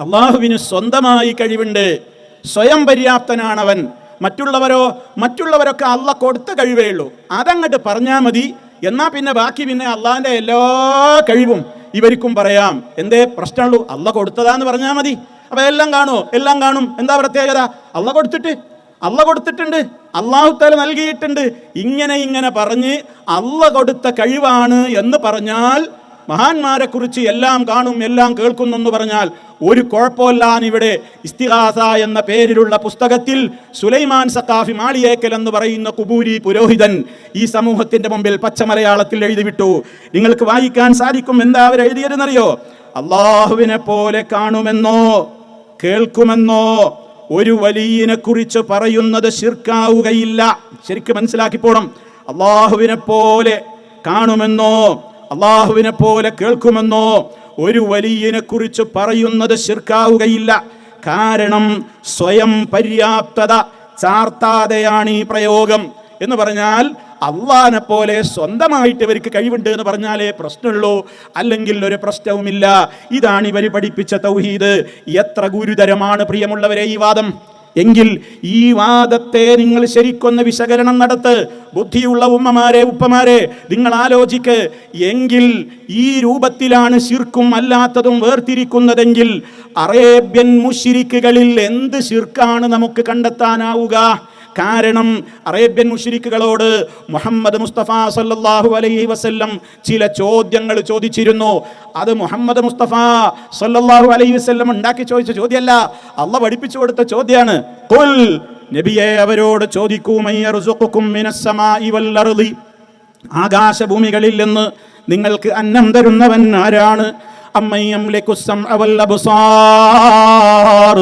അള്ളാഹുവിന് സ്വന്തമായി കഴിവുണ്ട്. സ്വയം പര്യാപ്തനാണവൻ. മറ്റുള്ളവരോ മറ്റുള്ളവരൊക്കെ അള്ള കൊടുത്ത കഴിവേ ഉള്ളൂ. അതങ്ങോട്ട് പറഞ്ഞാൽ മതി. എന്നാൽ പിന്നെ ബാക്കി പിന്നെ അള്ളാഹിന്റെ എല്ലാ കഴിവും ഇവർക്കും പറയാം. എന്തേ? പ്രശ്നമുള്ളൂ. അള്ള കൊടുത്തതാന്ന് പറഞ്ഞാൽ മതി. അപ്പൊ എല്ലാം കാണുമോ എല്ലാം കാണും. എന്താ പ്രത്യേകത? അള്ള കൊടുത്തിട്ട്. അള്ള കൊടുത്തിട്ടുണ്ട്. അള്ളാഹുത്താല നൽകിയിട്ടുണ്ട്. ഇങ്ങനെ ഇങ്ങനെ പറഞ്ഞ് അള്ള കൊടുത്ത കഴിവാണ് എന്ന് പറഞ്ഞാൽ മഹാന്മാരെ കുറിച്ച് എല്ലാം കാണും എല്ലാം കേൾക്കുന്നെന്ന് പറഞ്ഞാൽ ഒരു കുഴപ്പമില്ലാന്ന് ഇവിടെ ഇസ്തിഹാസ എന്ന പേരിലുള്ള പുസ്തകത്തിൽ സുലൈമാൻ സക്കാഫി മാളിയേക്കൽ എന്ന് പറയുന്ന കുബൂരി പുരോഹിതൻ ഈ സമൂഹത്തിന്റെ മുമ്പിൽ പച്ചമലയാളത്തിൽ എഴുതി വിട്ടു നിങ്ങൾക്ക് വായിക്കാൻ സാധിക്കും എന്താ അവർ എഴുതിയതെന്നറിയോ? അള്ളാഹുവിനെ പോലെ കാണുമെന്നോ കേൾക്കുമെന്നോ ഒരു വലിയനെ കുറിച്ച് പറയുന്നത് ശിർക്കാവുകയില്ല. ശരിക്കും മനസ്സിലാക്കിപ്പോണം അള്ളാഹുവിനെ പോലെ കാണുമെന്നോ അള്ളാഹുവിനെ പോലെ കേൾക്കുമെന്നോ ഒരു വലിയനെ കുറിച്ച് പറയുന്നത് ശിർക്കാവുകയില്ല. കാരണം സ്വയം പര്യാപ്തത ചാർത്താതെയാണ് ഈ പ്രയോഗം. എന്ന് പറഞ്ഞാൽ അള്ളാനെ പോലെ സ്വന്തമായിട്ട് ഇവർക്ക് കഴിവുണ്ട് എന്ന് പറഞ്ഞാലേ പ്രശ്നമുള്ളൂ. അല്ലെങ്കിൽ ഒരു പ്രശ്നവുമില്ല. ഇതാണ് ഇവർ പഠിപ്പിച്ച തൗഹീദ്. എത്ര ഗുരുതരമാണ് പ്രിയമുള്ളവരെ ഈ വാദം. എങ്കിൽ ഈ വാദത്തെ നിങ്ങൾ ശരിക്കൊന്ന് വിശകലനം നടത്ത്. ബുദ്ധിയുള്ള ഉമ്മമാരെ ഉപ്പമാരെ നിങ്ങൾ ആലോചിക്ക്. എങ്കിൽ ഈ രൂപത്തിലാണ് ശിർക്കും അല്ലാത്തതും വേർതിരിക്കുന്നതെങ്കിൽ അറേബ്യൻ മുഷിരിക്കുകളിൽ എന്ത് ശിർക്കാണ് നമുക്ക് കണ്ടെത്താനാവുക? കാരണം അറേബ്യൻ മുഷിരിക്കുകളോട് മുഹമ്മദ് മുസ്തഫ സല്ലാഹു അലൈഹി വസ്ല്ലം ചില ചോദ്യങ്ങൾ ചോദിച്ചിരുന്നു. അത് മുഹമ്മദ് മുസ്തഫ സല്ലാഹു അലൈഹി വസ്ല്ലം ഉണ്ടാക്കി ചോദിച്ച ചോദ്യമല്ല. അള്ള പഠിപ്പിച്ചു കൊടുത്ത ചോദ്യമാണ് ഖുൽ നബിയെ അവരോട് ചോദിക്കൂ ആകാശഭൂമികളിൽ നിന്ന് നിങ്ങൾക്ക് അന്നം തരുന്നവൻ ആരാണ്? അമ്മയ്യം ലക്കുസം അവൽ അബ്സാർ.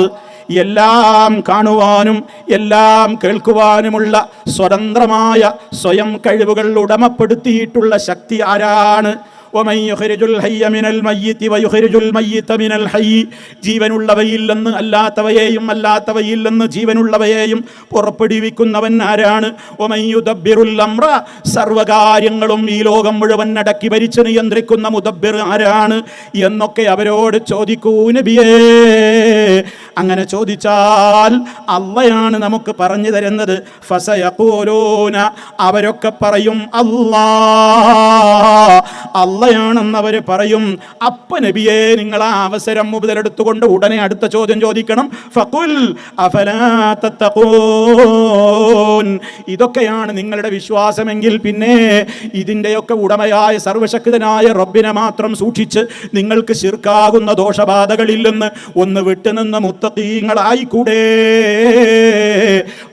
എല്ലാം കാണുവാനും എല്ലാം കേൾക്കുവാനുമുള്ള സ്വതന്ത്രമായ സ്വയം കഴിവുകൾ ഉടമപ്പെടുത്തിയിട്ടുള്ള ശക്തി ആരാണ്? ജീവനുള്ളവയിൽ നിന്ന് അല്ലാത്തവയെയും അല്ലാത്തവയിൽ നിന്ന് ജീവനുള്ളവയെയും പുറപ്പെടുവിക്കുന്നവൻ ആരാണ്? സർവകാര്യങ്ങളും ഈ ലോകം മുഴുവൻ അടക്കി ഭരിച്ച് നിയന്ത്രിക്കുന്ന മുദബിർ ആരാണ്? എന്നൊക്കെ അവരോട് ചോദിക്കൂ നബിയേ. അങ്ങനെ ചോദിച്ചാൽ അള്ളയാണ് നമുക്ക് പറഞ്ഞു തരുന്നത്. ഫസയഖൂലൂന അവരൊക്കെ പറയും അല്ലാ അള്ളയാണെന്ന് അവർ പറയും. അപ്പ നബിയെ നിങ്ങൾ ആ അവസരം മുതലെടുത്തുകൊണ്ട് ഉടനെ അടുത്ത ചോദ്യം ചോദിക്കണം. അഫലാ ഇതൊക്കെയാണ് നിങ്ങളുടെ വിശ്വാസമെങ്കിൽ പിന്നെ ഇതിന്റെയൊക്കെ ഉടമയായ സർവശക്തനായ റബ്ബിനെ മാത്രം സൂക്ഷിച്ച് നിങ്ങൾക്ക് ശിർക്കാകുന്ന ദോഷബാധകളില്ലെന്ന് ഒന്ന് വിട്ടുനിന്ന് മുത്തീങ്ങളായിക്കൂടെ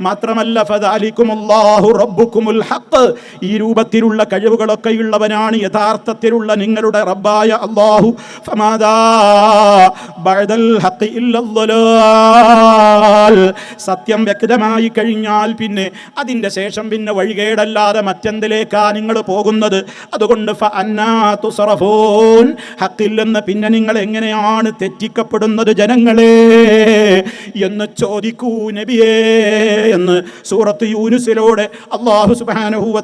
മാത്രമല്ല ഫദാലിക്കുമുല്ലാഹു റബ്ബുക്കുമുൽ ഹഖ്. ഈ രൂപത്തിലുള്ള കഴിവുകളൊക്കെ ഉള്ളവനാണ് യഥാർത്ഥത്തിലുള്ള നിങ്ങളുടെ റബ്ബായ അള്ളാഹു സത്യം വ്യക്തമായി കഴിഞ്ഞാൽ പിന്നെ അതിന്റെ ശേഷം പിന്നെ വഴികേടല്ലാതെ മറ്റെന്തിലേക്കാ നിങ്ങൾ പോകുന്നത്? അതുകൊണ്ട് ഹക്കില്ലെന്ന് പിന്നെ നിങ്ങൾ എങ്ങനെയാണ് തെറ്റിക്കപ്പെടുന്നത് ജനങ്ങളെ? എന്ന് ചോദിക്കൂ നബിയേ എന്ന് സൂറത്ത് യൂനുസിലൂടെ അള്ളാഹു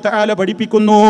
തആല പഠിപ്പിക്കുന്നു.